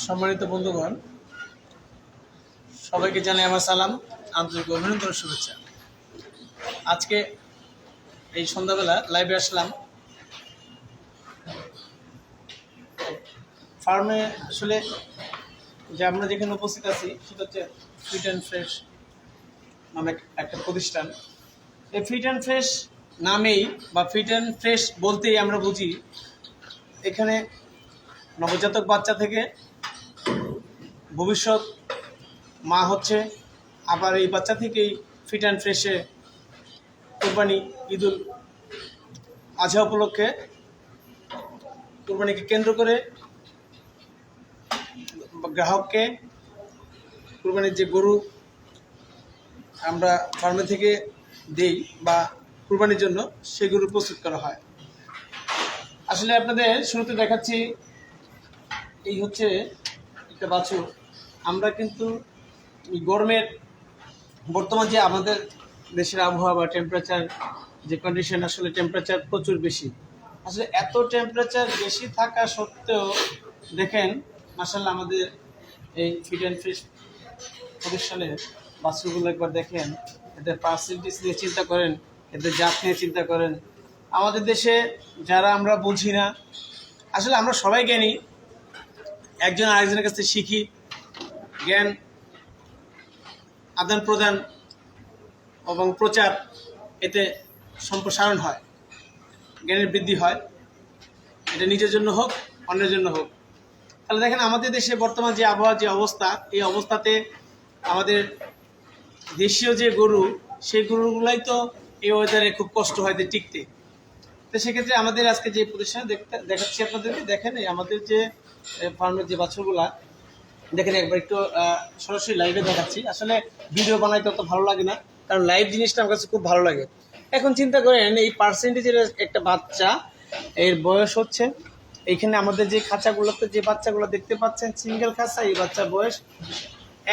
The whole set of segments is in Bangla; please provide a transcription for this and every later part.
সম্মানিত বন্ধুগণ, সবাইকে জানাই আমার সালাম, আন্তরিক অভিনন্দন শুভেচ্ছা। আজকে এই সন্ধ্যাবেলা লাইভে আসলাম। ফার্মে আসলে যে আমরা যেখানে উপস্থিত আছি, সেটা হচ্ছে ফিট অ্যান্ড ফ্রেশ নামে একটা প্রতিষ্ঠান। এই ফিট অ্যান্ড ফ্রেশ নামেই বা ফিট অ্যান্ড ফ্রেশ বলতেই আমরা বুঝি, এখানে নবজাতক বাচ্চা থেকে ভবিষ্যৎ মা হচ্ছে আবার এই বাচ্চা থেকেই ফিট অ্যান্ড ফ্রেশে কোরবানি ঈদুল আজহা উপলক্ষে কোরবানিকে কেন্দ্র করে গ্রাহককে কোরবানির যে গরু আমরা ফার্মে থেকে দেই বা কোরবানির জন্য সেই গরু প্রস্তুত করা হয়। আসলে আপনাদের শুরুতে দেখাচ্ছি, এই হচ্ছে একটা বাছুর। আমরা কিন্তু গরমের বর্তমান যে আমাদের দেশের আবহাওয়া বা টেম্পারেচার যে কন্ডিশন আসলে টেম্পারেচার প্রচুর বেশি। আসলে এত টেম্পারেচার বেশি থাকা সত্ত্বেও দেখেন মাসাল্লাহ আমাদের এই ফিট অ্যান্ড ফিশ প্রতিষ্ঠানের বাছুরগুলো একবার দেখেন, এদের পার্সেন্টেজ নিয়ে চিন্তা করেন, এদের জাত নিয়ে চিন্তা করেন। আমাদের দেশে যারা আমরা বুঝি না, আসলে আমরা সবাই জ্ঞানী, একজন আরেকজনের কাছ থেকে শিখি জ্ঞান, আদান প্রদান এবং প্রচার এতে সম্প্রসারণ হয়। জ্ঞানের বৃদ্ধি হয়। এটা নিজের জন্য হোক, অন্যের জন্য হোক। তাহলে দেখেন, আমাদের দেশে বর্তমান যে আবহাওয়ার যে অবস্থা, এই অবস্থাতে আমাদের দেশীয় যে গরু, সেই গরুগুলাই তো এই ওয়েদারে খুব কষ্ট হয় টিকতে। তো সেক্ষেত্রে আমাদের আজকে যে প্রতিষ্ঠান দেখাচ্ছি আপনাদেরকে, দেখেন আমাদের যে ফার্মের যে বাছুরগুলা দেখেন একবার একটু সরাসরি লাইভে দেখাচ্ছি। আসলে ভিডিও বানাইতে অত ভালো লাগে না, কারণ লাইভ জিনিসটা আমার কাছে খুব ভালো লাগে। এখন চিন্তা করেন, এই পার্সেন্টেজের একটা বাচ্চা, এর বয়স হচ্ছে এইখানে আমাদের যে খাঁচাগুলোতে যে বাচ্চাগুলো দেখতে পাচ্ছেন সিঙ্গেল খাঁচা, এই বাচ্চার বয়স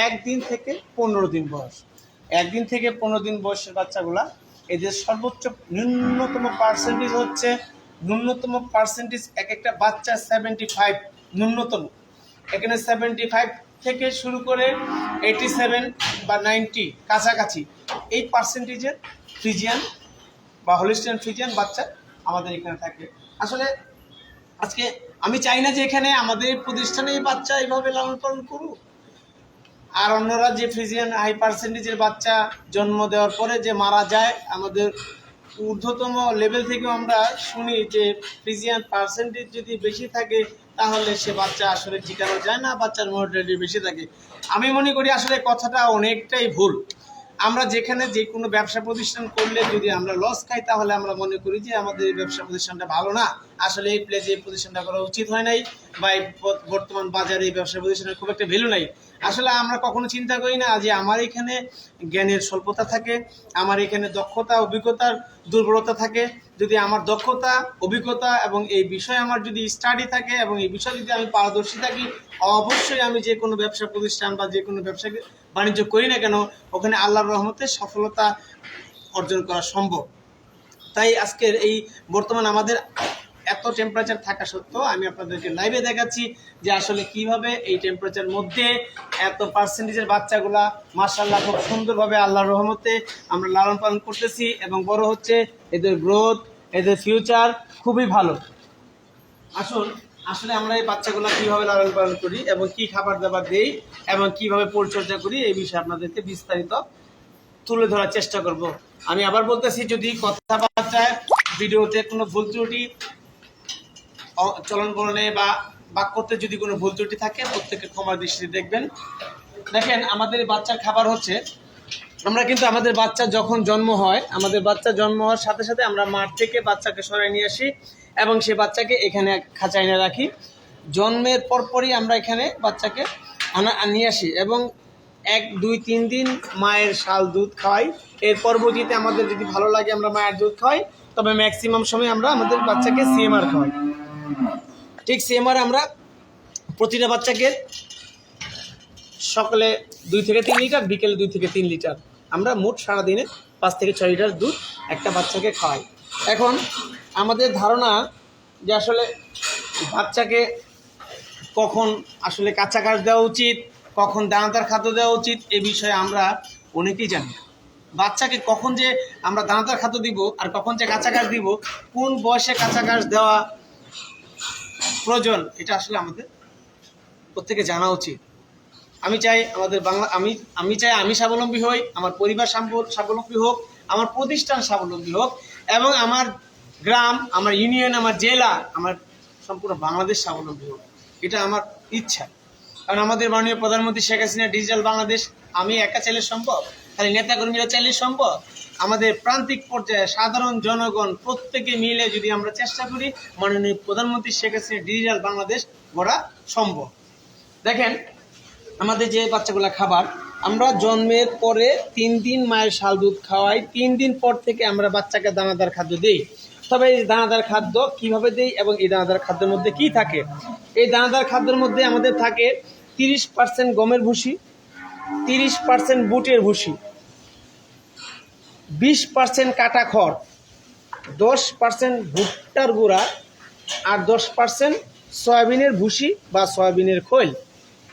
একদিন থেকে পনেরো দিন বয়স। একদিন থেকে পনেরো দিন বয়সের বাচ্চাগুলা এদের সর্বোচ্চ ন্যূনতম পার্সেন্টেজ হচ্ছে, ন্যূনতম পার্সেন্টেজ এক একটা বাচ্চা সেভেন্টি ফাইভ ন্যূনতম। এখানে সেভেন্টি ফাইভ থেকে শুরু করে এইটি সেভেন বা নাইনটি কাছাকাছি। এই পার্সেন্টেজের ফ্রিজিয়ান বা হলিস্টিয়ান ফ্রিজিয়ান বাচ্চা আমাদের এখানে থাকে। আসলে আজকে আমি চাই না যে এখানে আমাদের প্রতিষ্ঠানে এই বাচ্চা এইভাবে লালন পালন করুক। আর অন্যরা যে ফ্রিজিয়ান হাই পার্সেন্টেজের বাচ্চা জন্ম দেওয়ার পরে যে মারা যায়, আমাদের ঊর্ধ্বতম লেভেল থেকেও আমরা শুনি যে ফ্রিজিয়ান পার্সেন্টেজ যদি বেশি থাকে তাহলে সে বাচ্চা আসলে টিকানো যায় না, বাচ্চার মর্টালিটি বেশি থাকে। আমি মনে করি আসলে কথাটা অনেকটাই ভুল। আমরা যেখানে যে কোনো ব্যবসা প্রতিষ্ঠান করলে যদি আমরা লস খাই, তাহলে আমরা মনে করি যে আমাদের এই ব্যবসা প্রতিষ্ঠানটা ভালো না। আসলে এই প্লেসে এই প্রতিষ্ঠানটা করা উচিত হয় নাই। বা এই বর্তমান বাজারে এই ব্যবসা প্রতিষ্ঠানের খুব একটা ভ্যালু নাই। আসলে আমরা কখনো চিন্তা করি না যে আমার এখানে জ্ঞানের স্বল্পতা থাকে, আমার এখানে দক্ষতা, অভিজ্ঞতার দুর্বলতা থাকে। যদি আমার দক্ষতা, অভিজ্ঞতা এবং এই বিষয়ে আমার যদি স্টাডি থাকে এবং এই বিষয়ে যদি আমি পারদর্শী থাকি, অবশ্যই আমি যে কোনো ব্যবসা প্রতিষ্ঠান বা যে কোনো ব্যবসা বাণিজ্য করি না কেন, ওখানে আল্লাহর রহমতে সফলতা অর্জন করা সম্ভব। তাই আজকের এই বর্তমান আমাদের এত টেম্পারেচার থাকা সত্ত্বেও আমি আপনাদেরকে লাইভে দেখাচ্ছি যে আসলে কীভাবে এই টেম্পারেচার মধ্যে এত পার্সেন্টেজের বাচ্চাগুলা মার্শাল্লাহ খুব সুন্দরভাবে আল্লাহর রহমতে আমরা লালন পালন করতেছি এবং বড় হচ্ছে এদের গ্রোথ এদের ফিউচার খুবই ভালো। আসুন, আসলে আমরা এই বাচ্চাগুলো কীভাবে লালন পালন করি এবং কি খাবার দাবার দেই এবং কীভাবে পরিচর্যা করি এই বিষয়ে আপনাদেরকে বিস্তারিত তুলে ধরার চেষ্টা করব। আমি আবার বলতেছি, যদি কথা কথাবার্তায় ভিডিওতে কোনো ভুল ত্রুটি চলন বলনে বা বাক্যতে যদি কোনো ভুল ত্রুটি থাকে প্রত্যেকে ক্ষমার দৃষ্টিতে দেখবেন। দেখেন, আমাদের বাচ্চার খাবার হচ্ছে, আমরা কিন্তু আমাদের বাচ্চা যখন জন্ম হয়, আমাদের বাচ্চা জন্ম হওয়ার সাথে সাথে আমরা মাঠ থেকে বাচ্চাকে সরাই নিয়ে আসি এবং সে বাচ্চাকে এখানে খাঁচায় এনে রাখি। জন্মের পরপরই আমরা এখানে বাচ্চাকে আনা নিয়ে আসি এবং এক, দুই, তিন দিন মায়ের শাল দুধ খাওয়াই। এর পরবর্তীতে আমাদের যদি ভালো লাগে আমরা মায়ের দুধ খাওয়াই, তবে ম্যাক্সিমাম সময় আমরা আমাদের বাচ্চাকে সিএমআর খাওয়াই। ঠিক সিএমআর আমরা প্রতিটা বাচ্চাকে সকালে দুই থেকে তিন লিটার, বিকেলে দুই থেকে তিন লিটার। আমরা মোট সারাদিনে পাঁচ থেকে ছয় লিটার দুধ একটা বাচ্চাকে খাওয়াই। এখন আমাদের ধারণা যে আসলে বাচ্চাকে কখন আসলে কাঁচা ঘাস দেওয়া উচিত, কখন দানাদার খাদ্য দেওয়া উচিত, এ বিষয়ে আমরা অনেকেই জানি বাচ্চাকে কখন যে আমরা দানাদার খাদ্য দিব আর কখন যে কাঁচা ঘাস দিব, কোন বয়সে কাঁচা ঘাস দেওয়া প্রয়োজন, এটা আসলে আমাদের প্রত্যেকে জানা উচিত। আমি চাই আমাদের বাংলা, আমি আমি চাই আমি স্বাবলম্বী হই, আমার পরিবার স্বাবল- স্বাবলম্বী হোক, আমার প্রতিষ্ঠান স্বাবলম্বী হোক, এবং আমার গ্রাম, আমার ইউনিয়ন, আমার জেলা, আমার সম্পূর্ণ বাংলাদেশ স্বাবলম্বী হোক। এটা আমার ইচ্ছা। কারণ আমাদের মাননীয় প্রধানমন্ত্রী শেখ হাসিনা, ডিজিটাল বাংলাদেশ, আমি একা চাইলে সম্ভব? খালি নেতাকর্মীরা চাইলে সম্ভব? আমাদের প্রান্তিক পর্যায়ে সাধারণ জনগণ প্রত্যেকে মিলে যদি আমরা চেষ্টা করি, মাননীয় প্রধানমন্ত্রী শেখ হাসিনা ডিজিটাল বাংলাদেশ গড়া সম্ভব। দেখেন, আমাদের যে বাচ্চাগুলা খাবার, আমরা জন্মের পরে তিন দিন মায়ের শাল দুধ খাওয়াই, তিন দিন পর থেকে আমরা বাচ্চাকে দানাদার খাদ্য দিই। তবে এই দানাদার খাদ্য কীভাবে দেই এবং এই দানাদার খাদ্যের মধ্যে কি থাকে? এই দানাদার খাদ্যের মধ্যে আমাদের থাকে তিরিশ পার্সেন্ট গমের ভুসি, তিরিশ পার্সেন্ট বুটের ভুসি। বিশ পার্সেন্ট কাটা খড়, দশ পার্সেন্ট ভুট্টার গুঁড়া আর দশ পার্সেন্ট সয়াবিনের ভুসি বা সয়াবিনের খোল।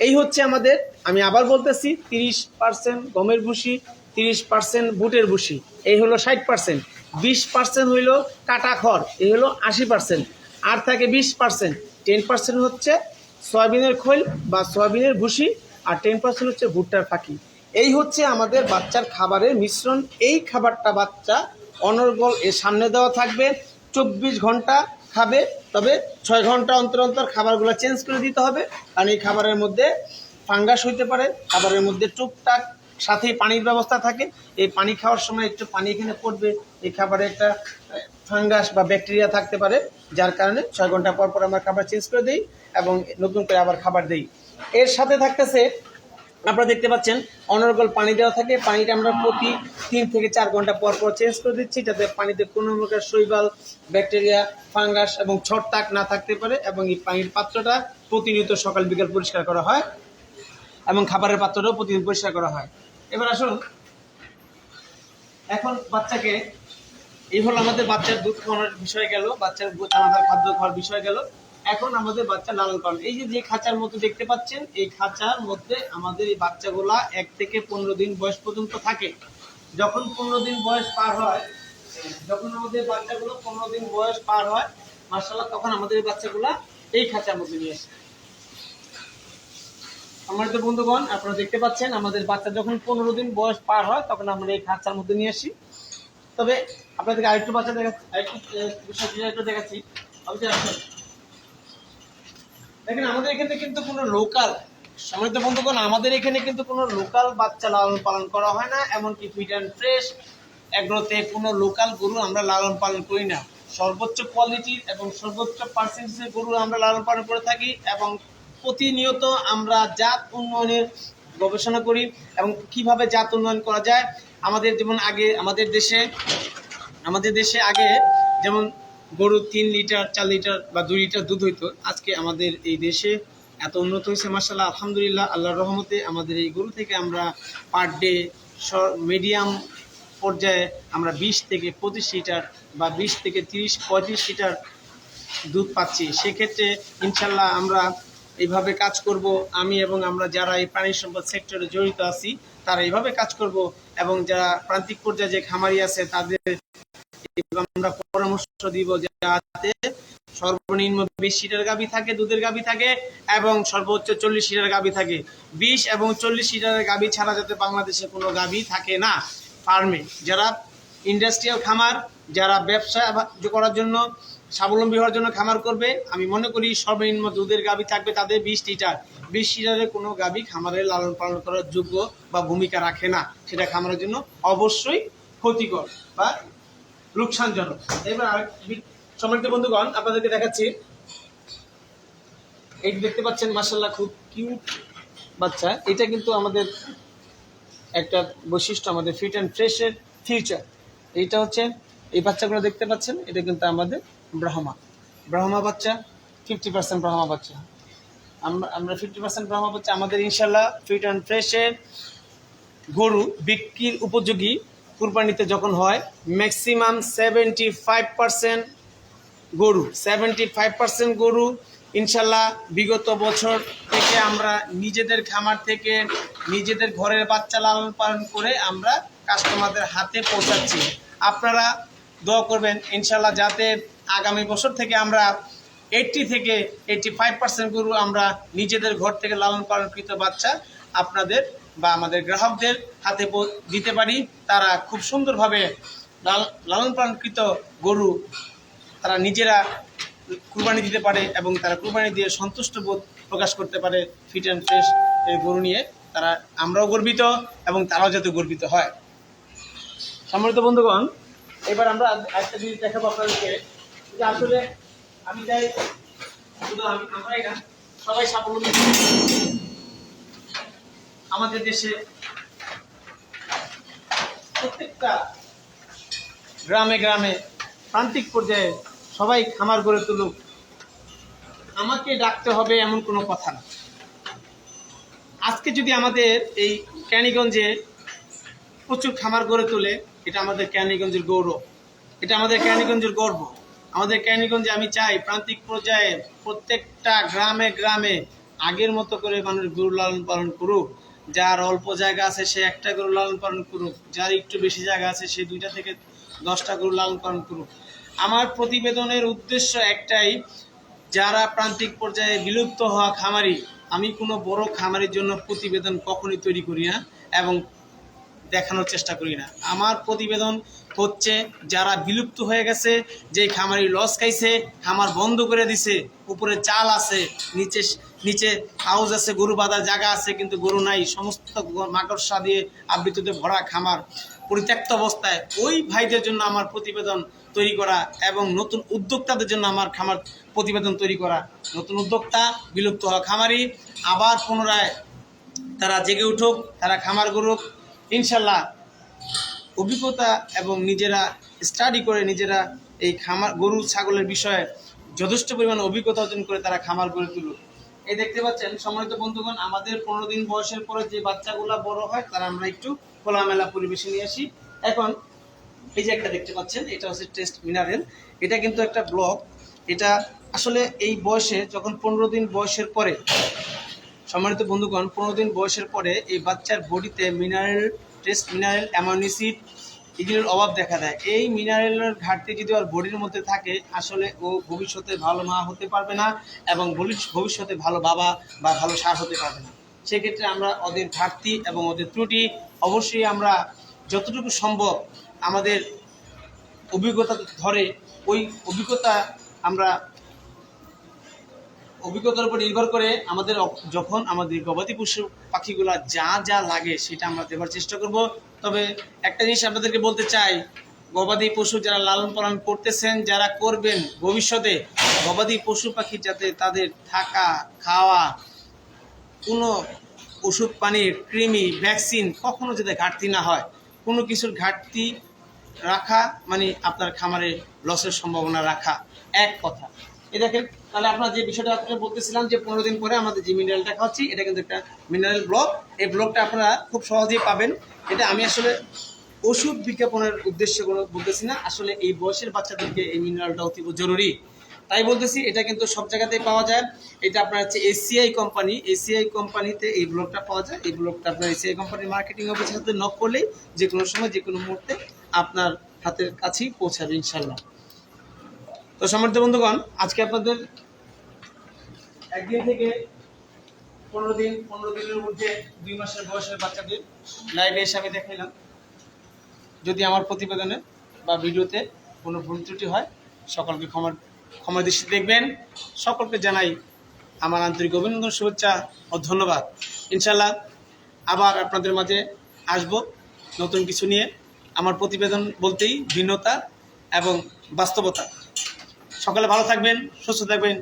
এই হচ্ছে আমাদের, আমি আবার বলতেছি, তিরিশ পার্সেন্ট গমের ভুসি, তিরিশ পার্সেন্ট বুটের ভুসি, এই হলো ষাট পার্সেন্ট বিশ পার্সেন্ট হইল কাটা খড়, এই হলো আশি পার্সেন্ট আর থাকে বিশ পার্সেন্ট টেন পার্সেন্ট হচ্ছে সয়াবিনের খোল বা সয়াবিনের ভুসি, আর টেন পার্সেন্ট হচ্ছে ভুট্টার ফাঁকি। এই হচ্ছে আমাদের বাচ্চার খাবারের মিশ্রণ। এই খাবারটা বাচ্চা অনর্গল এর সামনে দেওয়া থাকবে। চব্বিশ ঘণ্টা খাবে, তবে ছয় ঘণ্টা অন্তর অন্তর খাবারগুলো চেঞ্জ করে দিতে হবে। কারণ এই খাবারের মধ্যে ফাঙ্গাস হইতে পারে, খাবারের মধ্যে টুকটাক সাথে পানির ব্যবস্থা থাকে। এই পানি খাওয়ার সময় একটু পানি এখানে পড়বে। এই খাবারে একটা ফাঙ্গাস বা ব্যাকটেরিয়া থাকতে পারে, যার কারণে ছয় ঘণ্টা পর পর আমরা খাবার চেঞ্জ করে দিই এবং নতুন করে আবার খাবার দিই। এর সাথে থাকতেছে আপনারা দেখতে পাচ্ছেন, অনর্গল পানি দেওয়া থাকে। পানিটা আমরা প্রতি তিন থেকে চার ঘণ্টা পর পর চেঞ্জ করে দিচ্ছি, যাতে পানিতে কোনো প্রকার শৈবাল, ব্যাকটেরিয়া, ফাঙ্গাস এবং ছটতাক না থাকতে পারে এবং এই পানির পাত্রটা প্রতিনিয়ত সকাল বিকাল পরিষ্কার করা হয় এবং খাবারের পাত্রটাও প্রতিদিন পরিষ্কার করা হয়। এবার আসুন। এখন বাচ্চাকে, এই হলো আমাদের বাচ্চার দুধ খাওয়ানোর বিষয় গেল, বাচ্চার খাদ্য খাওয়ার বিষয় গেল। এখন আমাদের বাচ্চা লালন পালন। এই যে যে খাঁচার মধ্যে দেখতে পাচ্ছেন, এই খাঁচার মধ্যে আমাদের এই বাচ্চাগুলা এক থেকে পনেরো দিন বয়স পর্যন্ত থাকে। যখন পনেরো দিন বয়স পার হয়, যখন আমাদের বাচ্চাগুলো পনেরো দিন বয়স পার হয় মার্শাল্লাহ তখন আমাদের এই বাচ্চাগুলা এই খাঁচার মধ্যে নিয়ে আসে। আমার তো বন্ধুগণ, আপনারা দেখতে পাচ্ছেন, আমাদের বাচ্চা যখন পনেরো দিন বয়স পার হয়, তখন আমরা এই খাঁচার মধ্যে নিয়ে আসি। তবে আপনাদেরকে আরেকটু বাচ্চা দেখাচ্ছি, আরেকটু বিষয় দেখাচ্ছি। অবশ্যই। দেখেন, আমাদের এখানে কিন্তু কোনো লোকাল সম্মানিত বন্ধুগণ, আমাদের এখানে কিন্তু কোনো লোকাল বাচ্চা লালন পালন করা হয় না, এমনকি ফিট অ্যান্ড ফ্রেশ এগুলোতে কোনো লোকাল গরু আমরা লালন পালন করি না। সর্বোচ্চ কোয়ালিটির এবং সর্বোচ্চ পার্সেন্টেজের গরু আমরা লালন পালন করে থাকি এবং প্রতিনিয়ত আমরা জাত উন্নয়নের গবেষণা করি এবং কীভাবে জাত উন্নয়ন করা যায়। আমাদের যেমন আগে, আমাদের দেশে আমাদের দেশে আগে যেমন গরু তিন লিটার, চার লিটার বা দুই লিটার দুধ হইতো। আজকে আমাদের এই দেশে এত উন্নত হয়েছে মার্শাল্লাহ আলহামদুলিল্লাহ, আল্লাহর রহমতে আমাদের এই গরু থেকে আমরা পার ডে মিডিয়াম পর্যায়ে আমরা বিশ থেকে পঁচিশ লিটার বা বিশ থেকে তিরিশ, পঁয়ত্রিশ লিটার দুধ পাচ্ছি। সেক্ষেত্রে ইনশাল্লাহ আমরা এইভাবে কাজ করব। আমি এবং আমরা যারা এই প্রাণী সম্পদ সেক্টরে জড়িত আছি, তারা এইভাবে কাজ করব এবং যারা প্রান্তিক পর্যায়ে যে খামারি আছে, তাদের আমরা পরামর্শ দিব যাতে সর্বনিম্ন বিশ লিটার গাভী থাকে, দুধের গাভী থাকে এবং সর্বোচ্চ চল্লিশ লিটার গাভী থাকে। বিশ এবং চল্লিশ লিটারের গাভী ছাড়া যাতে বাংলাদেশে কোনো গাভী থাকে না ফার্মে। যারা ইন্ডাস্ট্রিয়াল খামার, যারা ব্যবসা করার জন্য, স্বাবলম্বী হওয়ার জন্য খামার করবে, আমি মনে করি সর্বনিম্ন দুধের গাভী থাকবে তাদের বিশ লিটার। বিশ লিটারের কোনো গাভী খামারে লালন পালন করার যোগ্য বা ভূমিকা রাখে না। সেটা খামারের জন্য অবশ্যই ক্ষতিকর বা লোকসানজনক এবার সম্মানিত বন্ধুগণ, আপনাদেরকে দেখাচ্ছি। এই দেখতে পাচ্ছেন মাসাল্লাহ খুব কিউট বাচ্চা। এটা কিন্তু আমাদের একটা বৈশিষ্ট্য, আমাদের ফিট অ্যান্ড ফ্রেশের ফিউচার এইটা হচ্ছে, এই বাচ্চাগুলো দেখতে পাচ্ছেন, এটা কিন্তু আমাদের ব্রাহ্মা। ব্রাহ্মা বাচ্চা ফিফটি পার্সেন্ট ব্রাহ্মা বাচ্চা। আমরা আমরা ফিফটি পার্সেন্ট ব্রাহ্মা বাচ্চা, আমাদের ইনশাল্লাহ ফিট অ্যান্ড ফ্রেশের গরু বিক্রির উপযোগী কুরবানিতে যখন হয় ম্যাক্সিমাম সেভেন্টি ফাইভ পার্সেন্ট গরু। সেভেন্টি ফাইভ পার্সেন্ট গরু, ইনশাল্লাহ বিগত বছর থেকে আমরা নিজেদের খামার থেকে নিজেদের ঘরের বাচ্চা লালন পালন করে আমরা কাস্টমারদের হাতে পৌঁছাচ্ছি। আপনারা দোয়া করবেন, ইনশাল্লাহ যাতে আগামী বছর থেকে আমরা এইটটি থেকে এইটটি ফাইভ পার্সেন্ট গরু আমরা নিজেদের ঘর থেকে লালন পালনকৃত বাচ্চা আপনাদের বা আমাদের গ্রাহকদের হাতে দিতে পারি, তারা খুব সুন্দরভাবে লাল- লালন পালনকৃত গরু তারা নিজেরা কুরবানি দিতে পারে এবং তারা কুরবানি দিয়ে সন্তুষ্ট বোধ প্রকাশ করতে পারে ফিট অ্যান্ড ফ্রেশ এই গরু নিয়ে। তারা, আমরাও গর্বিত এবং তারাও যাতে গর্বিত হয়। সম্মানিত বন্ধুগণ, এবার আমরা একটা জিনিস দেখাবো আপনাদেরকে। যে আসলে আমি চাই শুধু আমি আমরাই না, সবাই হোক। আমাদের দেশে প্রত্যেকটা গ্রামে গ্রামে প্রান্তিক পর্যায়ে সবাই খামার গড়ে তুলুক। আমাকে ডাকতে হবে এমন কোনো কথা না। আজকে যদি আমাদের এই ক্যানিগঞ্জে প্রচুর খামার গড়ে তোলে, এটা আমাদের ক্যানিগঞ্জের গৌরব। এটা আমাদের ক্যানিগঞ্জের গর্ব। আমাদের ক্যানিগঞ্জে আমি চাই প্রান্তিক পর্যায়ে প্রত্যেকটা গ্রামে গ্রামে আগের মতো করে মানুষ গরু লালন পালন করুক। যার অল্প জায়গা আছে, সে একটা গরু লালন পালন করুক। যার একটু বেশি জায়গা আছে, সে দুইটা থেকে দশটা গরু লালন পালন করুক। আমার প্রতিবেদনের উদ্দেশ্য একটাই, যারা প্রান্তিক পর্যায়ে বিলুপ্ত হওয়া খামারি, আমি কোনো বড় খামারির জন্য প্রতিবেদন কখনই তৈরি করি না এবং দেখানোর চেষ্টা করি না। আমার প্রতিবেদন হচ্ছে, যারা বিলুপ্ত হয়ে গেছে যে খামারি লস খাইছে, খামার বন্ধ করে দিছে, উপরে চাল আছে, নিচে নিচে হাউস আছে, গরু বাঁধার জায়গা আছে, কিন্তু গরু নাই। সমস্ত মাকড়সা দিয়ে আবৃততে ভরা খামার, পরিত্যক্ত অবস্থায়। ওই ভাইদের জন্য আমার প্রতিবেদন তৈরি করা এবং নতুন উদ্যোক্তাদের জন্য আমার খামার প্রতিবেদন তৈরি করা। নতুন উদ্যোক্তা, বিলুপ্ত হওয়া খামারি, আবার পুনরায় তারা জেগে উঠুক, তারা খামার গরুক ইনশাল্লাহ অভিজ্ঞতা এবং নিজেরা স্টাডি করে নিজেরা এই খামার, গরু, ছাগলের বিষয়ে যথেষ্ট পরিমাণ অভিজ্ঞতা অর্জন করে তারা খামার গড়ে তুলুক। এই দেখতে পাচ্ছেন, সম্মানিত বন্ধুগণ, আমাদের পনেরো দিন বয়সের পরে যে বাচ্চাগুলা বড় হয়, তারা আমরা একটু খোলামেলা পরিবেশে নিয়ে আসি। এখন এই যে একটা দেখতে পাচ্ছেন, এটা হচ্ছে টেস্ট মিনারেল। এটা কিন্তু একটা ব্লক। এটা আসলে এই বয়সে যখন পনেরো দিন বয়সের পরে, সম্মানিত বন্ধুগণ, পনেরো দিন বয়সের পরে এই বাচ্চার বডিতে মিনারেল, টেস্ট মিনারেল অ্যামাইনোসিড এগুলোর অভাব দেখা দেয়। এই মিনারেলের ঘাটতি যদি ওর বডির মধ্যে থাকে, আসলে ও ভবিষ্যতে ভালো মা হতে পারবে না এবং ভবিষ্য- ভবিষ্যতে ভালো বাবা বা ভালো সার হতে পারবে না। সেক্ষেত্রে আমরা ওদের ঘাটতি এবং ওদের ত্রুটি অবশ্যই আমরা যতটুকু সম্ভব আমাদের অভিজ্ঞতা ধরে ওই অভিজ্ঞতা আমরা অভিজ্ঞতার উপর নির্ভর করে আমাদের যখন আমাদের গবাদি পশু পাখিগুলা যা যা লাগে সেটা আমরা দেওয়ার চেষ্টা করব। তবে একটা জিনিস আপনাদেরকে বলতে চাই, গবাদি পশু যারা লালন পালন করতেছেন, যারা করবেন ভবিষ্যতে, গবাদি পশু পাখি যাতে তাদের থাকা, খাওয়া, কোনো ওষুধ পানির, কৃমি, ভ্যাকসিন কখনো যাতে ঘাটতি না হয়, কোনো কিছুর ঘাটতি রাখা মানে আপনার খামারে লসের সম্ভাবনা রাখা, এক কথা। এ দেখেন, তাহলে আপনার যে বিষয়টা আপনাকে বলতেছিলাম যে পনেরো দিন পরে আমাদের যে মিনারেলটা খাচ্ছি এটা কিন্তু একটা মিনারেল ব্লক এই ব্লকটা আপনারা খুব সহজেই পাবেন। এটা আমি আসলে ওষুধ বিজ্ঞাপনের উদ্দেশ্যে কোনো বলতেছি না। আসলে এই বয়সের বাচ্চাদেরকে এই মিনারেলটা অতি জরুরি। তাই বলতেছি, এটা কিন্তু সব জায়গাতেই পাওয়া যায়। এটা আপনার হচ্ছে এসিআই কোম্পানি এসিআই কোম্পানিতে এই ব্লকটা পাওয়া যায়। এই ব্লকটা আপনার এসিআই কোম্পানির মার্কেটিং অফিসের সাথে নক করলেই যে কোনো সময় যে কোনো মুহূর্তে আপনার হাতের কাছেই পৌঁছাবে ইনশাল্লাহ তো সমর্থ বন্ধুগণ, আজকে আপনাদের একদিন থেকে পনেরো দিন, পনেরো দিনের মধ্যে দুই মাসের বয়সের বাচ্চাদের লাইভে এসে আমি দেখাইলাম যদি আমার প্রতিবেদনে বা ভিডিওতে কোনো ভুল ত্রুটি হয়, সকলকে ক্ষমা ক্ষমা দৃষ্টি দেখবেন। সকলকে জানাই আমার আন্তরিক অভিনন্দন, শুভেচ্ছা ও ধন্যবাদ। ইনশাল্লাহ আবার আপনাদের মাঝে আসব নতুন কিছু নিয়ে। আমার প্রতিবেদন বলতেই ভিন্নতা এবং বাস্তবতা। সকলে ভালো থাকবেন সুস্থ থাকবেন।